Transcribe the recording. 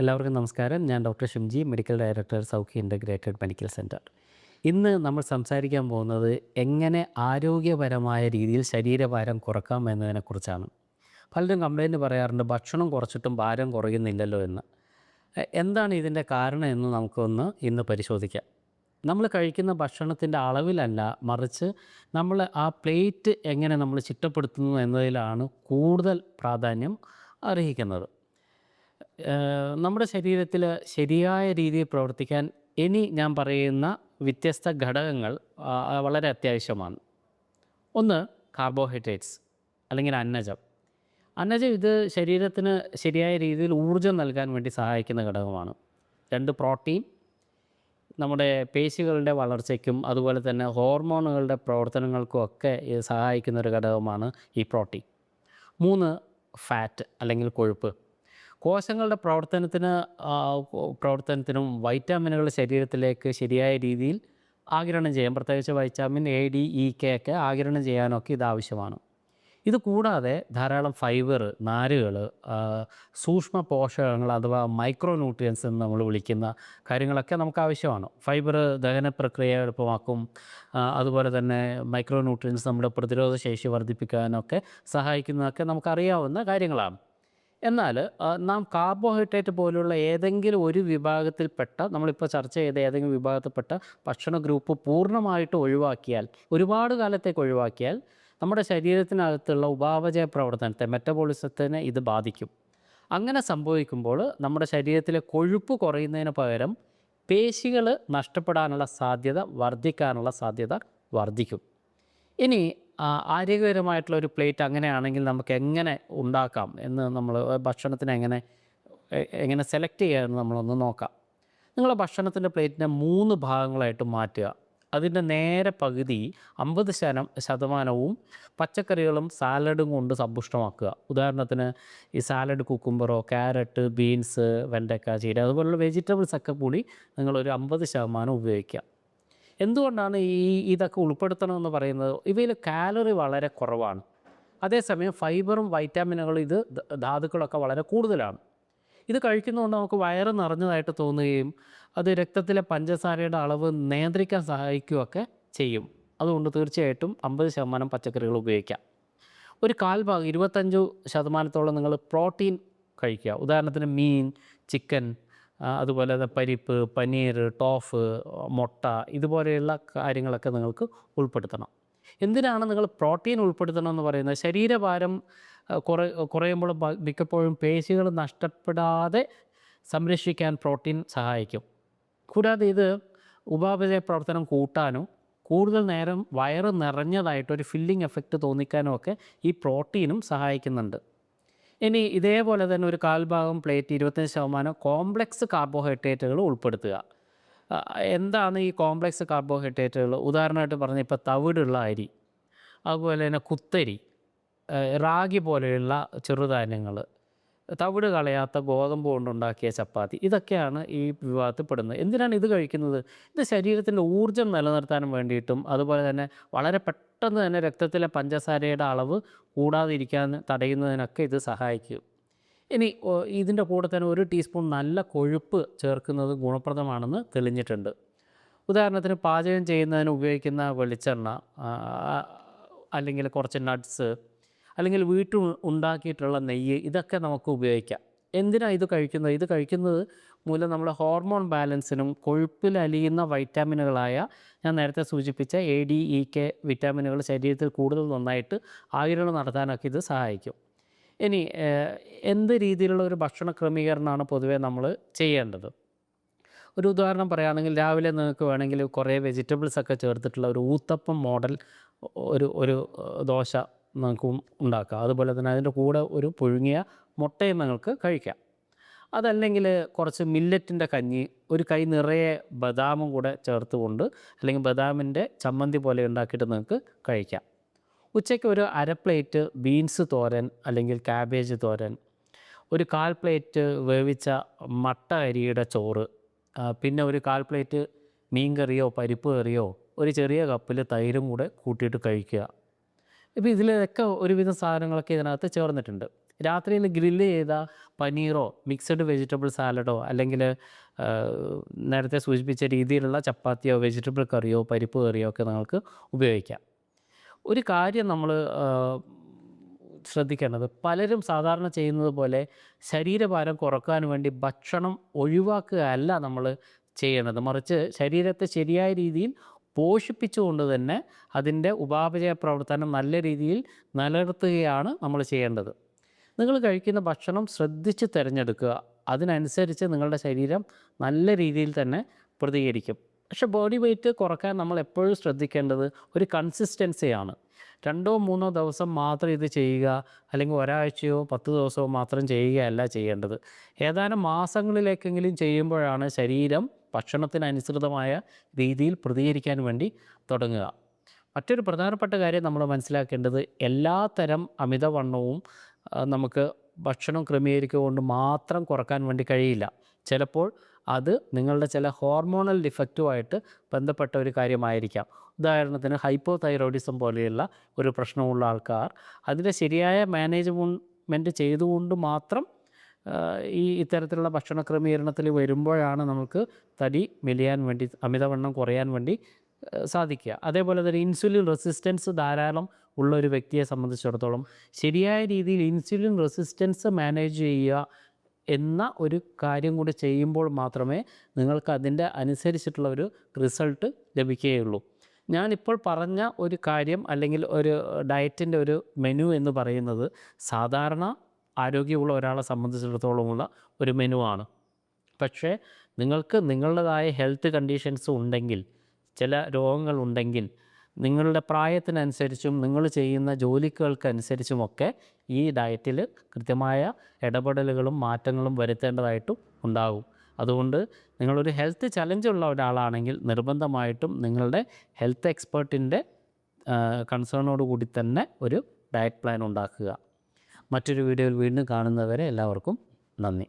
എല്ലാവർക്കും നമസ്കാരം. ഞാൻ doctor Shimji medical director Saukhya integrated medical centre ഇന്ന് നമ്മൾ സംസാരിക്കാൻ പോകുന്നത് എങ്ങനെ ആരോഗ്യപരമായ രീതിയിൽ ശരീരഭാരം കുറക്കാം എന്നതിനെക്കുറിച്ചാണ് പലരും കംപ്ലൈന്റ് പറയാറുണ്ട് ഭക്ഷണം കുറച്ചിട്ടും ഭാരം കുറയുന്നില്ലല്ലോ എന്ന്. എന്താണ് ഇതിന്റെ കാരണം എന്ന് നമുക്കൊന്ന് ഇന്ന് പരിശോധിക്കാം. നമ്മൾ കഴിക്കുന്ന ഭക്ഷണത്തിന്റെ അളവിലല്ല മറിച്ച് നമ്മൾ ആ പ്ലേറ്റ് എങ്ങനെ നമ്മൾ ചിട്ടപ്പെടുത്തുന്നു എന്നതിലാണ് കൂടുതൽ പ്രാധാന്യം അർഹിക്കുന്നത്. നമ്മുടെ ശരീരത്തിൽ ശരിയായ രീതിയിൽ പ്രവർത്തിക്കാൻ ഇനി ഞാൻ പറയുന്ന വ്യത്യസ്ത ഘടകങ്ങൾ വളരെ അത്യാവശ്യമാണ്. ഒന്ന് കാർബോഹൈഡ്രേറ്റ്സ് അല്ലെങ്കിൽ അന്നജം. അന്നജം ഇത് ശരീരത്തിന് ശരിയായ രീതിയിൽ ഊർജം നൽകാൻ വേണ്ടി സഹായിക്കുന്ന ഘടകമാണ്. രണ്ട് പ്രോട്ടീൻ നമ്മുടെ പേശികളുടെ വളർച്ചയ്ക്കും അതുപോലെ തന്നെ ഹോർമോണുകളുടെ പ്രവർത്തനങ്ങൾക്കും ഒക്കെ സഹായിക്കുന്ന ഒരു ഘടകമാണ് ഈ പ്രോട്ടീൻ മൂന്ന് ഫാറ്റ് അല്ലെങ്കിൽ കൊഴുപ്പ്. കോശങ്ങളുടെ പ്രവർത്തനത്തിന് പ്രവർത്തനത്തിനും വൈറ്റാമിനുകൾ ശരീരത്തിലേക്ക് ശരിയായ രീതിയിൽ ആഗിരണം ചെയ്യാം പ്രത്യേകിച്ച് vitamin A D E K ഒക്കെ ആഗിരണം ചെയ്യാനൊക്കെ ഇത് ആവശ്യമാണ്. ഇത് കൂടാതെ ധാരാളം ഫൈബർ നാരുകൾ സൂക്ഷ്മ പോഷകങ്ങൾ അഥവാ മൈക്രോ ന്യൂട്രിയൻസ് എന്ന് നമ്മൾ വിളിക്കുന്ന കാര്യങ്ങളൊക്കെ നമുക്ക് ആവശ്യമാണ്. ഫൈബർ ദഹന പ്രക്രിയ എളുപ്പമാക്കും. അതുപോലെ തന്നെ മൈക്രോ ന്യൂട്രിയൻസ് നമ്മുടെ പ്രതിരോധ ശേഷി വർദ്ധിപ്പിക്കാനൊക്കെ സഹായിക്കുന്നതൊക്കെ നമുക്കറിയാവുന്ന കാര്യങ്ങളാണ്. എന്നാൽ നാം കാർബോഹൈഡ്രേറ്റ് പോലുള്ള ഏതെങ്കിലും ഒരു വിഭാഗത്തിൽപ്പെട്ട നമ്മളിപ്പോൾ ചർച്ച ചെയ്ത ഏതെങ്കിലും വിഭാഗത്തിൽപ്പെട്ട ഭക്ഷണ ഗ്രൂപ്പ് പൂർണമായിട്ട് ഒഴിവാക്കിയാൽ ഒരുപാട് കാലത്തേക്ക് ഒഴിവാക്കിയാൽ നമ്മുടെ ശരീരത്തിനകത്തുള്ള ഉപാപചയ പ്രവർത്തനത്തെ മെറ്റബോളിസത്തിനെ ഇത് ബാധിക്കും. അങ്ങനെ സംഭവിക്കുമ്പോൾ നമ്മുടെ ശരീരത്തിലെ കൊഴുപ്പ് കുറയുന്നതിന് പകരം പേശികൾ നഷ്ടപ്പെടാനുള്ള സാധ്യത വർദ്ധിക്കാനുള്ള സാധ്യത വർദ്ധിക്കും. ഇനി ആരോഗ്യകരമായിട്ടുള്ള ഒരു പ്ലേറ്റ് അങ്ങനെയാണെങ്കിൽ നമുക്ക് എങ്ങനെ ഉണ്ടാക്കാം എന്ന് നമ്മൾ ഭക്ഷണത്തിന് എങ്ങനെ എങ്ങനെ സെലക്ട് ചെയ്യാമെന്ന് നമ്മളൊന്ന് നോക്കാം. നിങ്ങളെ ഭക്ഷണത്തിന്റെ പ്ലേറ്റിനെ മൂന്ന് ഭാഗങ്ങളായിട്ട് മാറ്റുക. അതിന്റെ നേരെ പകുതി അമ്പത് ശതം ശതമാനവും പച്ചക്കറികളും സാലഡും കൊണ്ട് സമ്പുഷ്ടമാക്കുക. ഉദാഹരണത്തിന് ഈ സാലഡ് കുക്കുംബറോ ക്യാരറ്റ് ബീൻസ് വെണ്ടക്ക ചീര അതുപോലുള്ള വെജിറ്റബിൾസ് ഒക്കെ കൂടി നിങ്ങളൊരു അമ്പത് ശതമാനം ഉപയോഗിക്കുക. എന്തുകൊണ്ടാണ് ഈ ഇതൊക്കെ ഉൾപ്പെടുത്തണമെന്ന് പറയുന്നത്? ഇവയിൽ കാലറി വളരെ കുറവാണ്. അതേസമയം ഫൈബറും വൈറ്റാമിനുകളും ഇത് ധാതുക്കളൊക്കെ വളരെ കൂടുതലാണ്. ഇത് കഴിക്കുന്നതുകൊണ്ട് നമുക്ക് വയറ് നിറഞ്ഞതായിട്ട് തോന്നുകയും അത് രക്തത്തിലെ പഞ്ചസാരയുടെ അളവ് നിയന്ത്രിക്കാൻ സഹായിക്കുകയൊക്കെ ചെയ്യും. അതുകൊണ്ട് തീർച്ചയായിട്ടും അമ്പത് ശതമാനം പച്ചക്കറികൾ ഉപയോഗിക്കാം. ഒരു കാൽ ഭാഗം ഇരുപത്തഞ്ച് ശതമാനത്തോളം നിങ്ങൾ പ്രോട്ടീൻ കഴിക്കുക. ഉദാഹരണത്തിന് മീൻ ചിക്കൻ അതുപോലെ പരിപ്പ് പനീർ ടോഫ് മുട്ട ഇതുപോലെയുള്ള കാര്യങ്ങളൊക്കെ നിങ്ങൾക്ക് ഉൾപ്പെടുത്തണം. എന്തിനാണ് നിങ്ങൾ പ്രോട്ടീൻ ഉൾപ്പെടുത്തണം എന്ന് പറയുന്നത്? ശരീരഭാരം കുറ കുറയുമ്പോൾ മിക്കപ്പോഴും പേശികൾ നഷ്ടപ്പെടാതെ സംരക്ഷിക്കാൻ പ്രോട്ടീൻ സഹായിക്കും. കൂടാതെ ഇത് ഉപാപചയ പ്രവർത്തനം കൂട്ടാനും കൂടുതൽ നേരം വയറ് നിറഞ്ഞതായിട്ടൊരു ഫില്ലിംഗ് എഫക്റ്റ് തോന്നിക്കാനും ഒക്കെ ഈ പ്രോട്ടീനും സഹായിക്കുന്നുണ്ട്. ഇനി ഇതേപോലെ തന്നെ ഒരു കാൽഭാഗം പ്ലേറ്റ് ഇരുപത്തഞ്ച് ശതമാനം കോംപ്ലക്സ് കാർബോഹൈഡ്രേറ്റുകൾ ഉൾപ്പെടുത്തുക. എന്താണ് ഈ കോംപ്ലക്സ് കാർബോഹൈഡ്രേറ്റുകൾ? ഉദാഹരണമായിട്ട് പറഞ്ഞാൽ ഇപ്പോൾ തവിടുള്ള അരി അതുപോലെ തന്നെ കുത്തരി റാഗി പോലെയുള്ള ചെറുധാന്യങ്ങൾ തവിട് കളയാത്ത ഗോതമ്പ് കൊണ്ടുണ്ടാക്കിയ ചപ്പാത്തി. ഇതൊക്കെയാണ് ഈ വിഭാഗത്തിൽ പെടുന്നത്. എന്തിനാണ് ഇത് കഴിക്കുന്നത്? ഇത് ശരീരത്തിന്റെ ഊർജം നിലനിർത്താനും വേണ്ടിയിട്ടും അതുപോലെ തന്നെ വളരെ പെട്ടെന്ന് തന്നെ രക്തത്തിലെ പഞ്ചസാരയുടെ അളവ് കൂടാതിരിക്കാൻ തടയുന്നതിനൊക്കെ ഇത് സഹായിക്കും. ഇനി ഇതിന്റെ കൂടെ തന്നെ ഒരു ടീസ്പൂൺ നല്ല കൊഴുപ്പ് ചേർക്കുന്നത് ഗുണപ്രദമാണെന്ന് തെളിഞ്ഞിട്ടുണ്ട്. ഉദാഹരണത്തിന് പാചകം ചെയ്യുന്നതിന് ഉപയോഗിക്കുന്ന വെളിച്ചെണ്ണ അല്ലെങ്കിൽ കുറച്ച് നട്ട്സ് അല്ലെങ്കിൽ വീട്ടിൽ ഉണ്ടാക്കിയിട്ടുള്ള നെയ്യ് ഇതൊക്കെ നമുക്ക് ഉപയോഗിക്കാം. എന്തിനാണ് ഇത് കഴിക്കുന്നത്? ഇത് കഴിക്കുന്നത് മൂലം നമ്മുടെ ഹോർമോൺ ബാലൻസിനും കൊഴുപ്പിൽ അലിയുന്ന വൈറ്റാമിനുകളായ ഞാൻ നേരത്തെ സൂചിപ്പിച്ച എ ഡി ഇ കെ വിറ്റാമിനുകൾ ശരീരത്തിൽ കൂടുതൽ നന്നായിട്ട് ആകിരണം നടത്താനൊക്കെ ഇത് സഹായിക്കും. ഇനി എന്ത് രീതിയിലുള്ള ഒരു ഭക്ഷണ ക്രമീകരണമാണ് പൊതുവെ നമ്മൾ ചെയ്യേണ്ടത്? ഒരു ഉദാഹരണം പറയുകയാണെങ്കിൽ രാവിലെ നിങ്ങൾക്ക് വേണമെങ്കിൽ കുറേ വെജിറ്റബിൾസ് ഒക്കെ ചേർത്തിട്ടുള്ള ഒരു ഊത്തപ്പം മോഡൽ ഒരു ഒരു ദോശ ഉം ഉണ്ടാക്കാം. അതുപോലെ തന്നെ അതിന്റെ കൂടെ ഒരു പുഴുങ്ങിയ മുട്ടയും നിങ്ങൾക്ക് കഴിക്കാം. അതല്ലെങ്കിൽ കുറച്ച് മില്ലറ്റിന്റെ കഞ്ഞി ഒരു കൈ നിറയെ ബദാമും കൂടെ ചേർത്തുകൊണ്ട് അല്ലെങ്കിൽ ബദാമിന്റെ ചമ്മന്തി പോലെ ഉണ്ടാക്കിയിട്ട് നിങ്ങൾക്ക് കഴിക്കാം. ഉച്ചയ്ക്ക് ഒരു അര പ്ലേറ്റ് ബീൻസ് തോരൻ അല്ലെങ്കിൽ കാബേജ് തോരൻ ഒരു കാൽ പ്ലേറ്റ് വേവിച്ച മട്ട അരിയുടെ ചോറ് പിന്നെ ഒരു കാൽ പ്ലേറ്റ് മീൻ കറിയോ പരിപ്പ് കറിയോ ഒരു ചെറിയ കപ്പിൽ തൈരും കൂടെ കൂട്ടിയിട്ട് കഴിക്കുക. ഇപ്പോൾ ഇതിലൊക്കെ ഒരുവിധം സാധനങ്ങളൊക്കെ ഇതിനകത്ത് ചേർന്നിട്ടുണ്ട്. രാത്രിയിൽ ഗ്രില്ല് ചെയ്ത പനീറോ മിക്സഡ് വെജിറ്റബിൾ സാലഡോ അല്ലെങ്കിൽ നേരത്തെ സൂചിപ്പിച്ച രീതിയിലുള്ള ചപ്പാത്തിയോ വെജിറ്റബിൾ കറിയോ പരിപ്പ് കറിയോ ഒക്കെ നിങ്ങൾക്ക് ഉപയോഗിക്കാം. ഒരു കാര്യം നമ്മൾ ശ്രദ്ധിക്കേണ്ടത് പലരും സാധാരണ ചെയ്യുന്നത് പോലെ ശരീരഭാരം കുറയ്ക്കാൻ വേണ്ടി ഭക്ഷണം ഒഴിവാക്കുകയല്ല നമ്മൾ ചെയ്യേണ്ടത്. മറിച്ച് ശരീരത്തെ ശരിയായ രീതിയിൽ പോഷിപ്പിച്ചുകൊണ്ട് തന്നെ അതിന്റെ ഉപാപചയ പ്രവർത്തനം നല്ല രീതിയിൽ നിലനിർത്തുകയാണ് നമ്മൾ ചെയ്യേണ്ടത്. നിങ്ങൾ കഴിക്കുന്ന ഭക്ഷണം ശ്രദ്ധിച്ച് തിരഞ്ഞെടുക്കുക. അതിനനുസരിച്ച് നിങ്ങളുടെ ശരീരം നല്ല രീതിയിൽ തന്നെ പ്രതികരിക്കും. പക്ഷെ ബോഡി വെയ്റ്റ് കുറയ്ക്കാൻ നമ്മൾ എപ്പോഴും ശ്രദ്ധിക്കേണ്ടത് ഒരു കൺസിസ്റ്റൻസിയാണ്. രണ്ടോ മൂന്നോ ദിവസം മാത്രം ഇത് ചെയ്യുക അല്ലെങ്കിൽ ഒരാഴ്ചയോ പത്ത് ദിവസമോ മാത്രം ചെയ്യുകയല്ല ചെയ്യേണ്ടത്. ഏതാനും മാസങ്ങളിലേക്കെങ്കിലും ചെയ്യുമ്പോഴാണ് ശരീരം ഭക്ഷണത്തിനനുസൃതമായ രീതിയിൽ പ്രതികരിക്കാൻ വേണ്ടി തുടങ്ങുക. മറ്റൊരു പ്രധാനപ്പെട്ട കാര്യം നമ്മൾ മനസ്സിലാക്കേണ്ടത് എല്ലാ തരം അമിതവണ്ണവും നമുക്ക് ഭക്ഷണം ക്രമീകരിക്കുക കൊണ്ട് മാത്രം കുറയ്ക്കാൻ വേണ്ടി കഴിയില്ല. ചിലപ്പോൾ അത് നിങ്ങളുടെ ചില ഹോർമോണൽ ഡിഫക്റ്റുമായിട്ട് ബന്ധപ്പെട്ട ഒരു കാര്യമായിരിക്കാം. ഉദാഹരണത്തിന് ഹൈപ്പോ തൈറോയിഡിസം പോലെയുള്ള ഒരു പ്രശ്നമുള്ള ആൾക്കാർ അതിന്റെ ശരിയായ മാനേജ്മെന്റ് ചെയ്തുകൊണ്ട് മാത്രം ഈ ഇത്തരത്തിലുള്ള ഭക്ഷണ ക്രമീകരണത്തിൽ വരുമ്പോഴാണ് നമുക്ക് തടി മെലിയാൻ വേണ്ടി അമിതവണ്ണം കുറയാൻ വേണ്ടി സാധിക്കുക. അതേപോലെ തന്നെ ഇൻസുലിൻ റെസിസ്റ്റൻസ് ധാരാളം ഉള്ള ഒരു വ്യക്തിയെ സംബന്ധിച്ചിടത്തോളം ശരിയായ രീതിയിൽ ഇൻസുലിൻ റെസിസ്റ്റൻസ് മാനേജ് ചെയ്യുക എന്ന ഒരു കാര്യം കൂടി ചെയ്യുമ്പോൾ മാത്രമേ നിങ്ങൾക്ക് അതിന്റെ അനുസരിച്ചിട്ടുള്ള ഒരു റിസൾട്ട് ലഭിക്കുകയുള്ളൂ. ഞാനിപ്പോൾ പറഞ്ഞ ഒരു കാര്യം അല്ലെങ്കിൽ ഒരു ഡയറ്റിന്റെ ഒരു മെനു എന്ന് പറയുന്നത് സാധാരണ ആരോഗ്യമുള്ള ഒരാളെ സംബന്ധിച്ചിടത്തോളമുള്ള ഒരു മെനു ആണ്. പക്ഷേ നിങ്ങൾക്ക് നിങ്ങളുടേതായ ഹെൽത്ത് കണ്ടീഷൻസ് ഉണ്ടെങ്കിൽ ചില രോഗങ്ങളുണ്ടെങ്കിൽ നിങ്ങളുടെ പ്രായത്തിനനുസരിച്ചും നിങ്ങൾ ചെയ്യുന്ന ജോലികൾക്കനുസരിച്ചുമൊക്കെ ഈ ഡയറ്റിൽ കൃത്യമായ ഇടപെടലുകളും മാറ്റങ്ങളും വരുത്തേണ്ടതായിട്ടും ഉണ്ടാകും. അതുകൊണ്ട് നിങ്ങളൊരു ഹെൽത്ത് ചലഞ്ച് ഉള്ള ഒരാളാണെങ്കിൽ നിർബന്ധമായിട്ടും നിങ്ങളുടെ ഹെൽത്ത് എക്സ്പേർട്ടിന്റെ കൺസേണോടുകൂടി തന്നെ ഒരു ഡയറ്റ് പ്ലാൻ ഉണ്ടാക്കുക. മറ്റൊരു വീഡിയോയിൽ വീണ്ടും കാണുന്നവരെ എല്ലാവർക്കും നന്ദി.